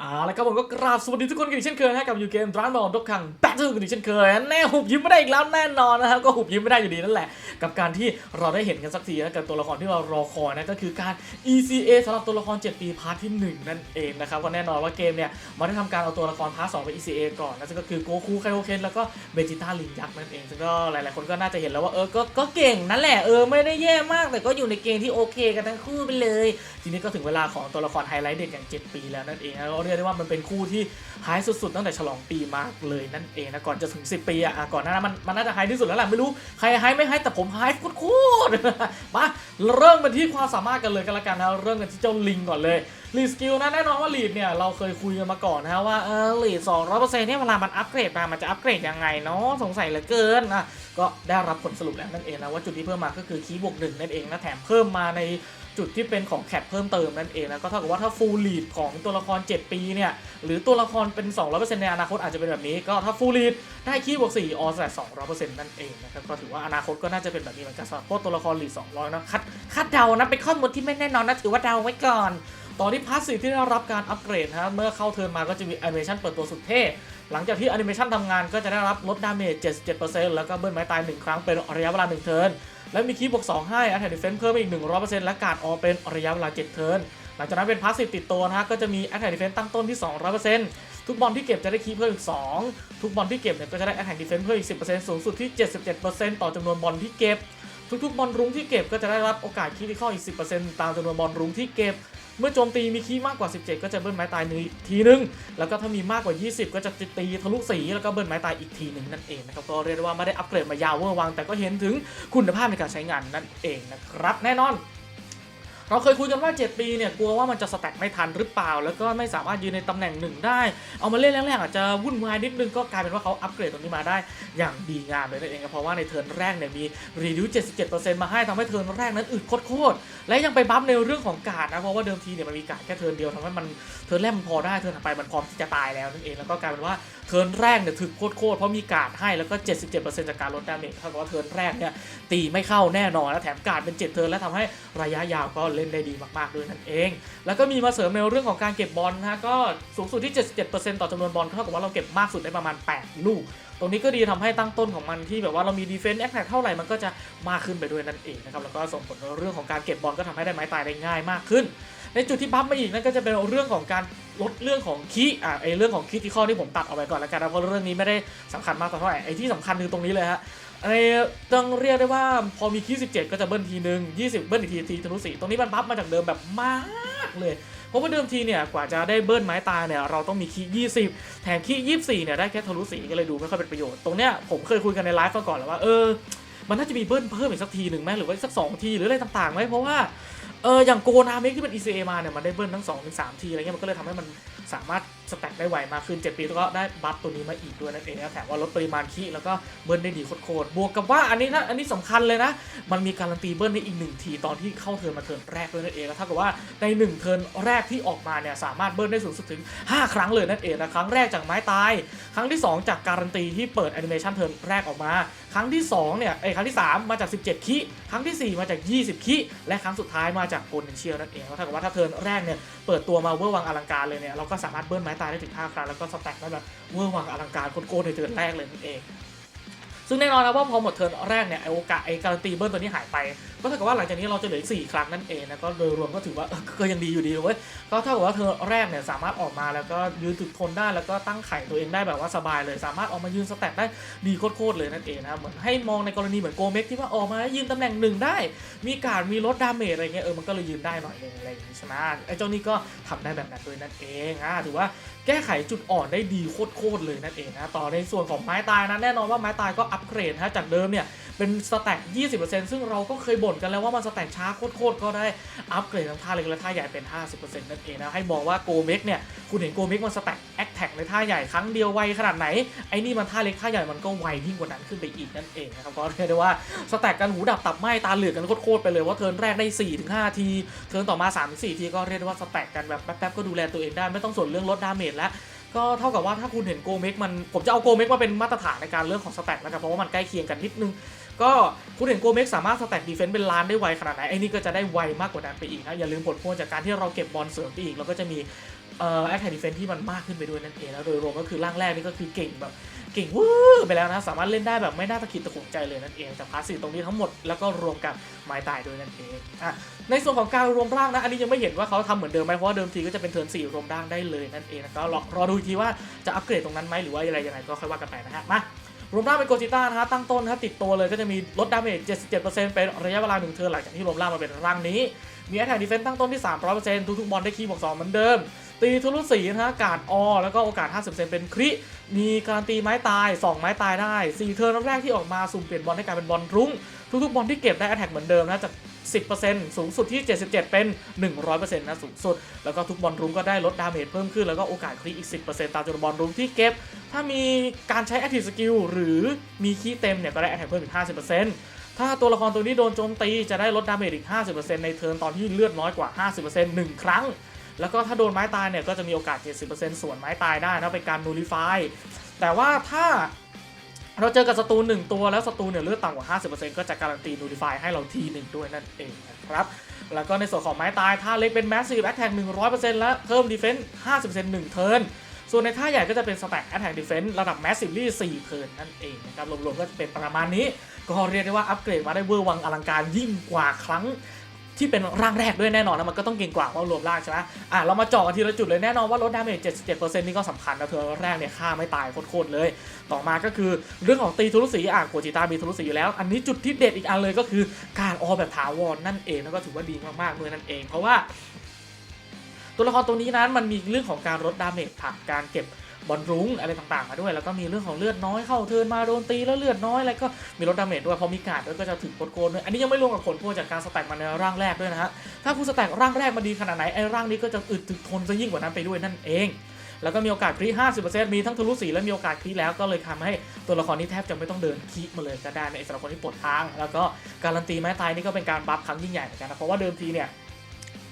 เอาละครับผมก็กราบสวัสดีทุกคนกันอีกเช่นเคยนะกับยูเกมดรานบอลดกคัง แบทเทิลกันอีกเช่นเคยแน่หุบยิ้มไม่ได้อีกแล้วแน่นอนนะครับก็หุบยิ้มไม่ได้อยู่ดีนั่นแหละ กับการที่เราได้เห็นกันสักทีนะกับตัวละครที่เรารอคอยนะก็คือการ ECA สำหรับตัวละคร 7 ปีพาร์ทที่ 1 นั่นเองนะครับก็แน่นอนว่าเกมเนี่ยมันได้ทำการเอาตัวละครพาร์ท2ไป ECA ก่อนนะซึ่งก็คือโกคูไคโอเคนแล้วก็เบจิต้าลิงยักษ์นั่นเองซึ่งก็หลายๆคนก็น่าจะเห็นแล้วว่าเออก็ก็เก่งนั่นแหละเออไม่ได้แย่มากแต่ก็อยู่ในเกณฑ์ที่โอเคกันทั้งคู่ไปเลย ทีนี้ก็ถึงเวลาของตัวละครไฮไลท์เด็กอย่าง 7 ปีแล้วนั่นเองนะก็เรียกได้ว่ามันเป็นคู่ที่ไฮสุดๆ ตั้งแต่ฉลองปีมาเลยนั่นเองนะก่อนจะถึง 10 ปีอะ่ะก่อนหน้านั้นมันมันน่าจะไฮที่สุดแล้วแหละไม่รู้ใครไฮไม่ไฮแต่ผมไฮโคตรมาเริ่มกันที่ความสามารถกันเลยกันละกันนะเริ่มกันที่เจ้าลิงก่อนเลย ลีดสกิลนะแน่นอนว่าลีดเนี่ยเราเคยคุยกันมาก่อนนะว่าเออลีดสองร้อยเปอร์เซ็นต์เนี่ยเวลามันอัปเกรดมา มันจะอัปเกรดยังไงเนาะสงสัยเหลือเกินอะก็ได้รับผลสรุปแล้วนั่นเองนะว่าจุดที่เพิ่มมาก็คือคีย์บวกหนึ่งนั่นเองนะแถมเพิ่มมาในจุดที่เป็นของแคปเพิ่มเติมนั่นเองนะก็เท่ากับว่าถ้าฟูลลีดของตัวละคร 7 ปีเนี่ยหรือตัวละครเป็น 200%ในอนาคตอาจจะเป็นแบบนี้ ก็ถ้าฟูลลีดได้คีย์บวก4ออสแต200%นั่นเองนะครับก็ถือว่าอนาคตก็น่าจะเป็นแบบนี้เหมือนกันสำหรับพวกตัวละครลีด200นะคาดคาดเดานะเป็นข้อมูลที่ไม่แน่นอนนะถือว่าเดาไว้ก่อน ตอนที่พาสซีฟที่ได้รับการอัปเกรดนะฮะเมื่อเข้าเทิร์นมาก็จะมีแอนิเมชันเปิดตัวสุดเท่ หลังจากที่แอนิเมชันทำงานก็จะได้รับลดดาเมจ 77%แล้วก็เบิ้ลไม้ตาย 1 ครั้งเป็นระยะเวลา 1 เทิร์น และมีคีย์บวก 2 ให้อัตแทกดิเฟนซ์เพิ่มอีก 100%และการออเป็นระยะเวลา 7 เทิร์น หลังจากนั้นเป็นพาสซีฟติดตัวนะฮะก็จะมีอัตแทกดิเฟนซ์ตั้งต้นที่ 200%ทุกบอลที่เก็บจะได้คีย์เพิ่มอีก 2 ทุกบอลที่เก็บเนี่ยก็จะได้อัตแทกดิเฟนซ์เพิ่มอีก 10%สูงสุดที่ 77%ต่อจำนวนบอลที่เก็บทุกๆบอลรุ้งที่เก็บก็จะได้รับโอกาสคีย์ที่เข้าอีก 10%ตามจำนวนบอลรุ้งที่เก็บ เมื่อโจมตีมีคีย์มากกว่า 17 ก็จะเบิ้ลไม้ตายหนึ่งทีนึง แล้วก็ถ้ามีมากกว่า 20 ก็จะตีทะลุสีแล้วก็เบิ้ลไม้ตายอีกทีหนึ่งนั่นเองนะครับก็เรียกว่าไม่ได้อัปเกรดมายาวเวอร์วังแต่ก็เห็นถึงคุณภาพในการใช้งานนั่นเองนะครับแน่นอน เราเคยคุยกันว่า 7 ปีเนี่ยกลัวว่ามันจะสแต็กไม่ทันหรือเปล่า แล้วก็ไม่สามารถยืนในตำแหน่งหนึ่งได้ เอามาเล่นแรกๆอาจจะวุ่นวายนิดนึงก็กลายเป็นว่าเขาอัปเกรดตรงนี้มาได้อย่างดีงามเลยนั่นเองครับเพราะว่าในเทิร์นแรกเนี่ยมีรีดิว 77%มาให้ทำให้เทิร์นแรกนั้นอึดโคตรๆและยังไปบัฟในเรื่องของการ์ดนะเพราะว่าเดิมทีเนี่ยมันมีการ์ดแค่เทิร์นเดียวทำให้มันเทิร์นแรกมันพอได้เทิร์นถัดไปมันพร้อมที่จะตายแล้วนั่นเองแล้วก็กลายเป็นว่าเทิร์นแรกเนี่ยถึกโคตรเพราะมีการ์ดให้แล้วก็ 77%จากการลดดาเมจเท่ากับว่าเทิร์นแรกเนี่ยตีไม่เข้าแน่นอนและแถมการ์ดเป็น 7 เทิร์นและทำให้ระยะยาวก็เล่นได้ดีมากๆด้วยนั่นเอง แล้วก็มีมาเสริมในเรื่องของการเก็บบอลนะก็สูงสุดที่ 77%ต่อจำนวนบอลเท่ากับว่าเราเก็บมากสุดได้ประมาณ 8 ลูกตรงนี้ก็ดีทำให้ตั้งต้นของมันที่แบบว่าเรามีดีเฟนส์แอคแท็กเท่าไหร่มันก็จะมากขึ้นไปด้วยนั่นเองนะครับแล้วก็ส่งผลในเรื่องของการเก็บบอลก็ทำให้ได้ไม้ตายได้ง่ายมากขึ้น ในจุดที่บัฟมาอีกนั่นก็จะเป็นเรื่องของการ ลดเรื่องของคีอะไอเรื่องของคีที่ข้อที่ผมตัดออกไปก่อนแล้วกันนะเพราะเรื่องนี้ไม่ได้สำคัญมากเท่าไหร่ไอที่สำคัญคือตรงนี้เลยฮะไอต้องเรียกได้ว่าพอมีคีย์17 ก็จะเบิ้ลทีหนึ่ง20 เบิ้ลอีกทีทีทะลุสีตรงนี้มันบัฟมาจากเดิมแบบมากเลยเพราะว่าเดิมทีเนี่ยกว่าจะได้เบิ้ลไม้ตายเนี่ยเราต้องมีคีย์20 แถมคีย์24เนี่ยได้แค่ทะลุสีก็เลยดูไม่ค่อยเป็นประโยชน์ตรงเนี้ยผมเคยคุยกันในไลฟ์มาก่อนแล้วว่าเออมันน่าจะมีเบิ้ลเพิ่มอีกสักทีหนึ่งไหมหรือว่าสักสองทีหรืออะไรต่างๆไหมเพราะว่า เอออย่างโกนาเมกที่เป็น ECA มาเนี่ยมันได้เบิ้ลทั้ง2อถึงสทีอะไรเงี้ยมันก็เลยทำให้มันสามารถ สแต็กได้ไวมากขึ้น 7 ปีแล้วก็ได้บัฟตัวนี้มาอีกด้วยนั่นเองนะแถมว่าลดปริมาณคีย์แล้วก็เบิ้ลได้ดีโคตรบวกกับว่าอันนี้นะอันนี้สำคัญเลยนะ มันมีการันตีเบิ้ลได้อีกหนึ่งทีตอนที่เข้าเทิร์นมาเทิร์นแรกด้วยนั่นเองนะเท่ากับว่าในหนึ่งเทิร์นแรกที่ออกมาเนี่ยสามารถเบิ้ลได้สูงสุดถึง 5 ครั้งเลยนั่นเองนะครั้งแรกจากไม้ตาย ครั้งที่ 2 จากการันตีที่เปิดแอนิเมชันเทิร์นแรกออกมา ครั้งที่2เนี่ยไอยครั้งที่ 3 มาจาก 17 คิครั้งที่ 4 มาจาก 20 คิและครั้งสุดท้ายมาจากโกลเด้นเชียลนั่นเองก็เท่ากับว่าถ้าเทิร์นแรกเนี่ยเปิดตัวมาเวอร์วังอลังการเลยเนี่ยเราก็สามารถเบิ้ลไม้ตายได้ถึง5ครั้งแล้วก็สแต็กได้แบบเวอร์วังอลังการโกนๆในเดือนแรกเลยนั่นเอง ซึ่งแน่นอนนะว่าพอหมดเทิร์นแรกเนี่ยไอโอกาสไอการันตีเบิ้ลตัวนี้หายไปก็เท่ากับว่าหลังจากนี้เราจะเหลืออีก4ครั้งนั่นเองนะก็โดยรวมก็ถือว่าก็ยังดีอยู่ดีเว้ยก็เท่ากับว่าเทิร์นแรกเนี่ยสามารถออกมาแล้วก็ยืนถึกทนได้แล้วก็ตั้งไข่ตัวเองได้แบบว่าสบายเลย สามารถออกมายืนสแต็กได้ดีโคตรเลยนั่นเองนะเหมือนให้มองในกรณีเหมือนโกเม็กที่ว่าออกมายืนตำแหน่งหนึ่งได้ มีการมีลดดาเมจอะไรเงี้ยเออมันก็เลยยืนได้หน่อยนึงอะไรอย่างงี้ใช่ไหมไอ้เจ้านี่ก็ทำได้แบบนั้นด้วยนั่นเองอะถือว่า แก้ไขจุดอ่อนได้ดีโคตรๆเลยนั่นเองนะต่อในส่วนของไม้ตายนะแน่นอนว่าไม้ตายก็อัปเกรดฮะจากเดิมเนี่ย เป็นสแต็ก20%ซึ่งเราก็เคยบ่นกันแล้วว่ามันสแต็กช้าโคตรๆก็ได้อัปเกรดทั้งท่าเล็กและท่าใหญ่เป็น 50%นั่นเองนะให้มองว่าโกเม็กเนี่ยคุณเห็นโกเม็กมันสแต็กแอคแท็กในท่าใหญ่ครั้งเดียวไวขนาดไหนไอ้นี่มันท่าเล็กท่าใหญ่มันก็ไวยิ่งกว่านั้นขึ้นไปอีกนั่นเองนะครับก็เรียกได้ว่าสแต็กกันหูดับตับไหม้ตาเหลือกกันโคตรๆไปเลยว่าเทิร์นแรกได้4-5ทีเทิร์นต่อมา3-4ทีก็เรียกได้ว่าสแต็กกันแบบแป๊บๆก็ดูแลตัวเองได้ไม่ต้องสนเรื่องลดดาเมจแล้ว ก็เท่ากับว่าถ้าคุณเห็นโกเม็กมันผมจะเอาโกเม็กมาเป็นมาตรฐานในการเรื่องของสแต็กแล้วกันเพราะว่ามันใกล้เคียงกันนิดนึง ก็คุณเห็นโกเม็กสามารถสแต็กดีเฟนซ์เป็นล้านได้ไวขนาดไหนไอ้นี่ก็จะได้ไวมากกว่านั้นไปอีกนะอย่าลืมผลพวงจากการที่เราเก็บบอลเสริมไปอีกเราก็จะมีเอ่อแอคทีฟดิเฟนที่มันมากขึ้นไปด้วยนั่นเองแล้วโดยรวมก็คือร่างแรกนี่ก็คือเก่งแบบ เก่งวอร์ไปแล้วนะสามารถเล่นได้แบบไม่น่าตะขิดตะขวงใจเลยนั่นเองจากพาสซีฟตรงนี้ทั้งหมดแล้วก็รวมกับไม้ตายด้วยนั่นเองอะในส่วนของการรวมร่างนะอันนี้ยังไม่เห็นว่าเขาทำเหมือนเดิมไหมเพราะว่าเดิมทีก็จะเป็นเทิร์นสี่รวมร่างได้เลยนั่นเองนะก็รอรอดูอีกทีว่าจะอัปเกรดตรงนั้นไหมหรือว่าอะไรยังไงก็ค่อยว่ากันไปนะฮะมารวมร่างเป็นโกจิต้านะฮะตั้งต้นนะฮะติดตัวเลยก็จะมีลดดาเมจ 77%เป็นระยะเวลาหนึ่งเทิร์นหลังจากที่รวมร่างมาเป็นร่างนี้มีแอตแทกดีเฟนต์ตั้งต้นที่ 300%ทุกๆบอลได้คีย์บวก2เหมือนเดิม ตีทุลุสีนะฮะการออแล้วก็โอกาส 50%เป็นคริมีการันตีไม้ตาย 2 ไม้ตายได้ 4 เทิร์นแรกที่ออกมาสุ่มเปลี่ยนบอลให้กลายเป็นบอลรุ้งทุกๆบอลที่เก็บได้แอตแทกเหมือนเดิมนะจาก 10%สูงสุดที่ 77 เป็น 100%นะสูงสุด แล้วก็ทุกบอลรุ้งก็ได้ลดดาเมจเพิ่มขึ้น แล้วก็โอกาสคริอีก 10%ตามจำนวนบอลรุ้งที่เก็บ ถ้ามีการใช้ Active Skill หรือมีคีย์เต็มเนี่ยก็ได้แอตแทกเพิ่มอีก 50%ถ้าตัวละครตัวนี้โดนโจมตีจะได้ลดดาเมจอีก 50%ในเทิร์นตอนที่เลือดน้อยกว่า 50% 1ครั้ง แล้วก็ถ้าโดนไม้ตายเนี่ยก็จะมีโอกาส 70%ส่วนไม้ตายได้นะเป็นการนูริฟายแต่ว่าถ้าเราเจอกับศัตรูหนึ่งตัวแล้วศัตรูเนี่ยเลือดต่ำกว่า 50%ก็จะการันตีนูริฟายให้เราทีหนึ่งด้วยนั่นเองนะครับ แล้วก็ในส่วนของไม้ตายท่าเล็กเป็น Massive Attack 100%และเพิ่ม Defense 50% 1เทิร์นส่วนในท่าใหญ่ก็จะเป็น Stack Attack Defense ระดับ Massively 4เทิร์นนั่นเองนะครับรวมๆก็จะเป็นประมาณนี้ ก็เรียกได้ว่าอัปเกรดมาได้เวอร์วังอลังการยิ่งกว่าครั้ง ที่เป็นร่างแรกด้วยแน่นอนนะมันก็ต้องเก่งกว่าเพราะรวมร่างใช่ไหมอะเรามาเจาะกันทีละจุดเลยแน่นอนว่าลดดาเมจ77%นี่ก็สำคัญนะเธอแรกเนี่ยฆ่าไม่ตายโคตรเลย ต่อมาก็คือเรื่องของตีทุลุสีอะโกจิตามีทุลุสีอยู่แล้ว อันนี้จุดที่เด็ดอีกอันเลยก็คือการออแบบถาวรนั่นเองแล้วก็ถือว่าดีมากๆด้วยนั่นเอง เพราะว่าตัวละครตัวนี้นั้นมันมีเรื่องของการลดดาเมจผ่านการเก็บ บอลรุ้งอะไรต่างๆมาด้วย แล้วก็มีเรื่องของเลือดน้อยเข้าเทินมาโดนตีแล้วเลือดน้อยอะไรก็มีลดดาเมจด้วยพอมีการ์ดด้วยก็จะถึงโกนด้วยอันนี้ยังไม่รวมกับผลพวงจากการสแต็กมาในร่างแรกด้วยนะฮะถ้าคุณสแต็กร่างแรกมาดีขนาดไหนไอ้ร่างนี้ก็จะอึดถึกทนซะยิ่งกว่านั้นไปด้วยนั่นเองแล้วก็มีโอกาสครี50%มีทั้งทะลุสีและมีโอกาสครีแล้วก็เลยทำให้ตัวละครนี้แทบจะไม่ต้องเดินคีมาเลยก็ได้ในสำหรับคนที่ปวดทาง แล้วก็การันตีไม้ตายนี่ก็เป็นการบัฟครั้งยิ่งใหญ่เหมือนกันนะเพราะว่าเดิมทีเนี่ย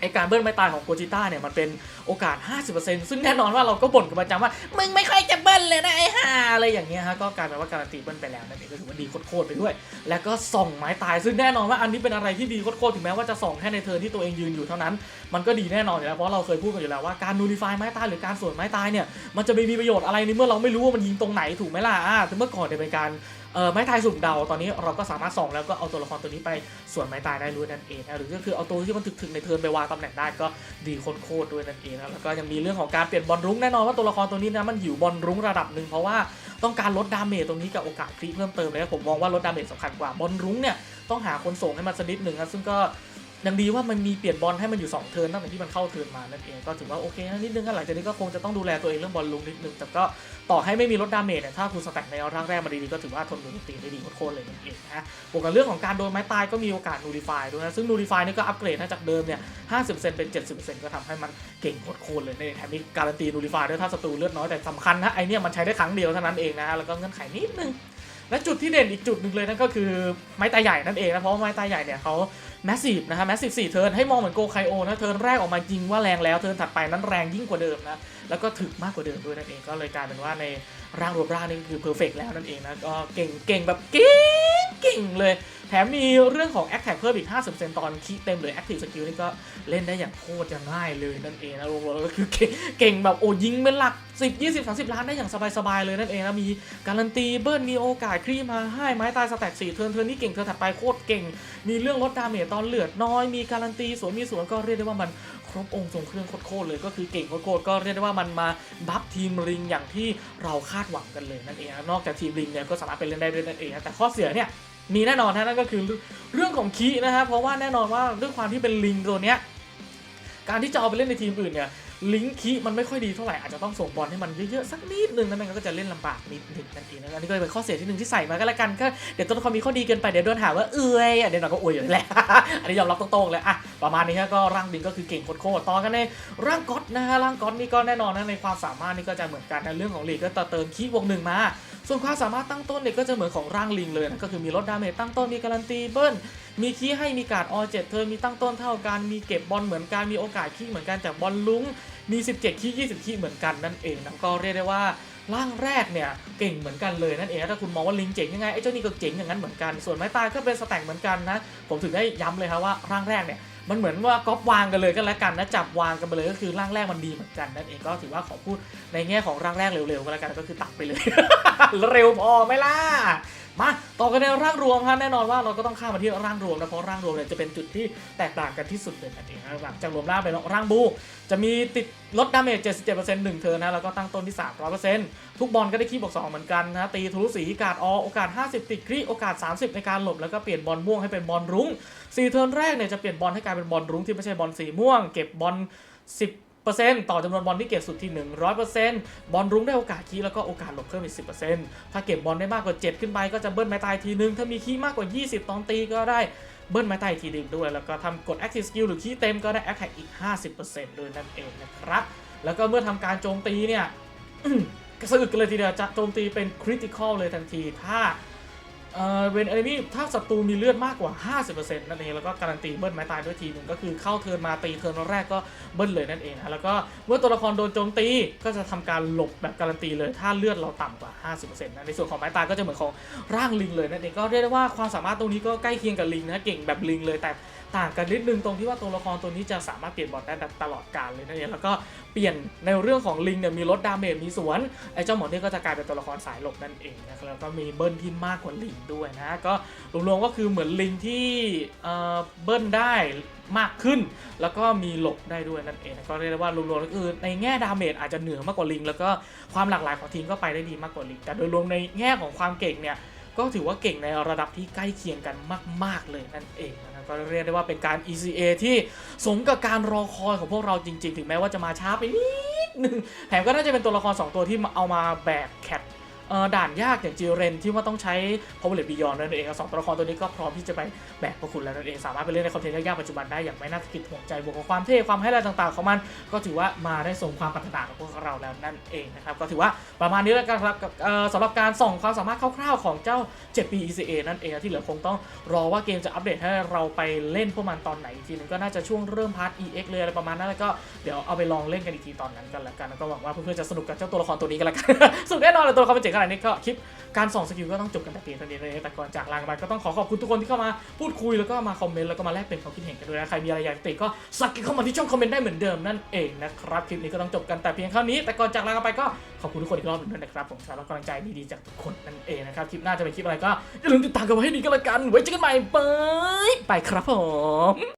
ไอการเบิ้ลไม้ตายของโกจิต้าเนี่ยมันเป็นโอกาส 50%ซึ่งแน่นอนว่าเราก็บ่นกันประจำว่า มึงไม่ค่อยจะเบิ้ลเลยนะไอ้ห่าอะไรอย่างเงี้ยฮะก็กลายเป็นว่าการันตีเบิ้ลไปแล้วนั่นเองก็ถือว่าดีโคตรไปด้วย แล้วก็ส่องไม้ตายซึ่งแน่นอนว่าอันนี้เป็นอะไรที่ดีโคตรถึงแม้ว่าจะส่องแค่ในเทิร์นที่ตัวเองยืนอยู่เท่านั้น มันก็ดีแน่นอนอยู่แล้วเพราะเราเคยพูดกันอยู่แล้วว่าการนูริฟายไม้ตายหรือการสวนไม้ตายเนี่ยมันจะไม่มีประโยชน์อะไรในเมื่อเราไม่รู้ว่ามันยิงตรงไหนถูกไหมล่ะอ่าแต่เมื่อก่อนเนี่ยเป็นการ เออไม้ตายสุ่มเดาตอนนี้เราก็สามารถส่องแล้วก็เอาตัวละครตัวนี้ไปส่วนไม้ตายได้ด้วยนั่นเองนะหรือก็คือเอาตัวที่มันถึกๆในเทิร์นไปวางตำแหน่งได้ก็ดีโคตรๆด้วยนั่นเองนะแล้วก็ยังมีเรื่องของการเปลี่ยนบอลรุ้งแน่นอนว่าตัวละครตัวนี้นะมันหิวบอลรุ้งระดับหนึ่งเพราะว่าต้องการลดดาเมจตรงนี้กับโอกาสคลิเพิ่มเติมเลยนะผมมองว่าลดดาเมจสำคัญกว่าบอลรุ้งเนี่ยต้องหาคนส่งให้มันสักนิดหนึ่งนะซึ่งก็ ยังดีว่ามันมีเปลี่ยนบอลให้มันอยู่ 2 เทิร์นตั้งแต่ที่มันเข้าเทิร์นมานั่นเองก็ถือว่าโอเคนะนิดนึงก็หลังจากนี้ก็คงจะต้องดูแลตัวเองเรื่องบอลลุงนิดนึงแต่ก็ต่อให้ไม่มีลดดาเมจเนี่ยถ้าคุณสแต็กในร่างแรกมาดีๆก็ถือว่าทนโดนตีได้ดีโคตรเลยนั่นเองนะบวกกับเรื่องของการโดนไม้ตายก็มีโอกาสนูริฟายด้วยนะซึ่งนูริฟายนี่ก็อัปเกรดนะจากเดิมเนี่ย50%เป็น70%ก็ทำให้มันเก่งโคตรเลยในแถมมีการันตีนูริฟายด้วยถ้าศัตรูเลือดน้อยแต่สำคัญนะไอเนี่ยมันใช้ได้ครั้งเดียวเท่านั้นเองนะแล้วก็เงื่อนไขนิดนึง และจุดที่เด่นอีกจุดหนึ่งเลยนั่นก็คือไม้ตายใหญ่นั่นเองนะเพราะว่าไม้ตายใหญ่เนี่ยเขาแมสซีฟนะฮะแมสซีฟสี่เทิร์นให้มองเหมือนโกไคโอนะเทิร์นแรกออกมาจริงว่าแรงแล้วเทิร์นถัดไปนั้นแรงยิ่งกว่าเดิมนะแล้วก็ถึกมากกว่าเดิมด้วยนั่นเองก็เลยกลายเป็นว่าในร่างรวมร่างนี่คือเพอร์เฟกแล้วนั่นเองนะก็เก่งเก่งแบบเก่งเก่งเลย แถมมีเรื่องของ a อ t แท c เพิ่มอีก 50%ตอนคีเต็มเลย Active Skill นี่ก็เล่นได้อย่างโคตรจะง่ายเลยนั่นเองนะรวมๆแล้วก็คือเก่งแบบโอ้ยิงเป็นหลัก 10 20 30 ล้านได้อย่างสบายๆเลยนั่นเองนะมีการันตีเบิ้ลมีโอกาสคลี่มาให้ไม้ตายสแต็กสี่เทิร์นเทิร์นนี่เก่งเทิร์นถัดไปโคตรเก่ง มีเรื่องลดดาเมจตอนเลือดน้อยมีการันตีสวนมีสวนก็เรียกได้ว่ามันครบองค์ทรงเครื่องโคตรเลยก็คือเก่งโคตรก็เรียกได้ว่ามันมาบัฟทีมริงอย่างที่เราคาดหวังกันเลยนั่นเองนอกจากทีมริงเนี่ยก็สามารถไปเล่นได้ด้วยนั่นเองแต่ข้อเสียเนี่ย มีแน่นอนนะนั่นก็คือเรื่องของคีนะครับเพราะว่าแน่นอนว่าด้วยความที่เป็นลิงตัวเนี้ยการที่จะเอาไปเล่นในทีมอื่นเนี่ย ลิงค์คีมันไม่ค่อยดีเท่าไหร่ อาจจะต้องส่งบอลให้มันเยอะๆ สักนิดนึงนะไมันก็จะเล่นลำบากนิดนึงนั่นเองนะอันนี้ก็เป็นข้อเสียที่หนึ่งที่ใส่มาก็แล้วกันก็เดี๋ยวตัวละครมีข้อดีเกินไปเดี๋ยวโดนหาว่าเอ้ยเดี๋ยวเราก็อวยอยู่แหละอันนี้ยอมรับตรงๆเลยอะประมาณนี้ฮะก็ร่างดิงก็คือเก่งโคตรๆต่อกันในร่างก๊อตนะฮะร่างก๊อตนี่ก็แน่นอนนะในความสามารถนี่ก็จะเหมือนกันในเรื่องของลีกก็เติมคีวงหนึ่งมาส่วนความสามารถตั้งต้นเนี่ยก็จะเหมือนของร่างลิงเลยนะก็คือมีลดดาเมจตั้งต้นมีการันตีเบิ้ล มีคีย์ให้มีการ์ดออเจ็ดเธอมีตั้งต้นเท่ากันมีเก็บบอลเหมือนกันมีโอกาสคีย์เหมือนกันจากบอลลุ้งมี 17 คีย์20 คีย์เหมือนกันนั่นเองนะก็เรียกได้ว่าร่างแรกเนี่ยเก่งเหมือนกันเลยนั่นเองถ้าคุณมองว่าลิงเจ๋งยังไงไอ้เจ้านี่ก็เจ๋งอย่างนั้นเหมือนกัน ส่วนไม้ตายก็เป็นสแต็กเหมือนกันนะผมถึงได้ย้ำเลยครับว่าร่างแรกเนี่ยมันเหมือนว่าก๊อปวางกันเลยก็แล้วกันนะจับวางกันไปเลยก็คือร่างแรกมันดีเหมือนกันนั่นเองก็ถือว่าขอพูดในแง่ของร่างแรกเร็วๆก็แล้วกันก็คือตัดไปเลย เร็วพอไหมล่ะ มาต่อกันในร่างรวมครับแน่นอนว่าเราก็ต้องข้ามมาที่ร่างรวมนะเพราะร่างรวมเนี่ยจะเป็นจุดที่แตกต่างกันที่สุดเลยนั่นเองนะหลังจากรวมร่างเป็นร่างบู จะมีติดลดดาเมจ 77%หนึ่งเทิร์นนะแล้วก็ตั้งต้นที่ 300%ทุกบอลก็ได้คีบวก2เหมือนกันนะตีทะลุสีกาดอโอกาส 50 ติดครีโอกาส 30 ในการหลบแล้วก็เปลี่ยนบอลม่วงให้เป็นบอลรุ้ง4เทิร์นแรกเนี่ยจะเปลี่ยนบอลให้กลายเป็นบอลรุ้งที่ไม่ใช่บอลสีม่วง เก็บบอล10 ต่อจำนวนบอลที่เก็บสุดที่ 100%บอลรุ้งได้โอกาสคีแล้วก็โอกาสหลบเพิ่มอีก 10%ถ้าเก็บบอลได้มากกว่า 7 ขึ้นไปก็จะเบิ้ลไม้ตายทีนึง ถ้ามีคีมากกว่า 20 ตอนตีก็ได้เบิ้ลไม้ตายทีนึงด้วย แล้วก็ทำกด active skill หรือคีเต็มก็ได้ attack อีก 50%ด้วยนั่นเองนะครับ แล้วก็เมื่อทำการโจมตีเนี่ยกระสะอึกกันเลยทีเดียวจะโจมตีเป็น critical เลยทันทีถ้า เอ่อเป็น enemy ถ้าศัตรูมีเลือดมากกว่า 50%นั่นเอง แล้วก็การันตีเบิ้ลไม้ตายด้วยทีหนึ่งก็คือเข้าเทิร์นมาตีเทิร์นแรกก็เบิ้ลเลยนั่นเองนะแล้วก็เมื่อตัวละครโดนโจมตีก็จะทำการหลบแบบการันตีเลย ถ้าเลือดเราต่ำกว่า 50%นะในส่วนของไม้ตายก็จะเหมือนของร่างลิงเลยนั่นเองก็เรียกได้ว่าความสามารถตรงนี้ก็ใกล้เคียงกับลิงนะเก่งแบบลิงเลยแต่ต่างกันนิดนึงตรงที่ว่าตัวละครตัวนี้จะสามารถเปลี่ยนบอลได้แบบตลอดกาลเลยนั่นเองแล้วก็เปลี่ยนในเรื่องของลิงเนี่ยมีลดดาเมจมีสวนไอ้เจ้าหมอเนี่ยก็จะกลายเป็นตัวละครสายหลบนั่นเองนะครับแล้วก็มีเบิ้ลที่มากกว่าลิงด้วยนะก็รวมๆก็คือเหมือนลิงที่เอ่อเบิ้ลได้มากขึ้น แล้วก็มีหลบได้ด้วยนั่นเองก็เรียกได้ว่ารวมๆก็คือในแง่ดาเมจอาจจะเหนือมากกว่าลิง แล้วก็ความหลากหลายของทีมก็ไปได้ดีมากกว่าลิง แต่โดยรวมในแง่ของความเก่งเนี่ยก็ถือว่าเก่งในระดับที่ใกล้เคียงกันมาก ๆ เลยนั่นเองนะก็เรียกได้ว่าเป็นการ ECA ที่สมกับการรอคอยของพวกเราจริง ๆ ถึงแม้ว่าจะมาช้าไปนิดนึงแถมก็น่าจะเป็นตัวละคร 2 ตัวที่เอามาแบกแคท ด่านยากอย่างจิเรนที่ว่าต้องใช้ Power l e t Beyond นั่นเองสองตัวละครตัวนี้ก็พร้อมที่จะไปแบกพวกคุณแล้วนั่นเองสามารถไปเล่นในคอนเทนต์ยากๆปัจจุบันได้อย่างไม่น่าคิดห่วงใจบวกกับความเท่ความให้แรงต่างๆของมัน ก็ถือว่ามาได้สมความปรารถนาของพวกเราแล้วนั่นเองนะครับก็ถือว่าประมาณนี้แล้วกันครับสำหรับการส่องความสามารถคร่าวๆของเจ้า 7 ปี ECA นั่นเองที่เหลือคงต้องรอว่าเกมจะอัปเดตให้เราไปเล่นพวกมันตอนไหนอีกทีนึงก็น่าจะช่วงเริ่มพาร์ท EX เลยอะไรประมาณนั้นแล้วก็เดี๋ยวเอาไปลองเล่นกันอีกทีตอนนั้นกันละกันแล้วก็หวังว่าเพื่อนๆจะสนุกกับเจ้าตัวละครตัวนี้กันละกันสนุกแน่นอนเลยตัวละครเป็นเจ๋งนาดนี้ก็คลิปการส่องสกิลก็ต้องจบกันแต่เพียงเท่านี้เลยแต่ก่อนจากลากไปก็ต้องขอขอบคุณทุกคนที่เข้ามาพูดคุยแล้วก็มาคอมเมนต์แล้วก็มาแลกเปลี่ยนความคิดเห็นกันด้วยนะใครมีอะไรอยากติก็สักกันเข้ามาที่ช่องคอมเมนต์ได้เหมือนเดิมนั่นเองนะครับคลิปนี้ก็ต้องจบกันแต่เพียงเท่านี้ แต่ก่อนจากลากไปก็ขอบคุณทุกคนอีกรอบหนึ่งด้วยนะครับผมสำหรับกำลังใจดีๆจากทุกคนนั่นเองนะครับคลิปหน้าจะเป็นคลิปอะไรก็อย่าลืมติดตามกันไว้ให้ดีก็แล้วกันไว้เจอกันใหม่บายไปครับผม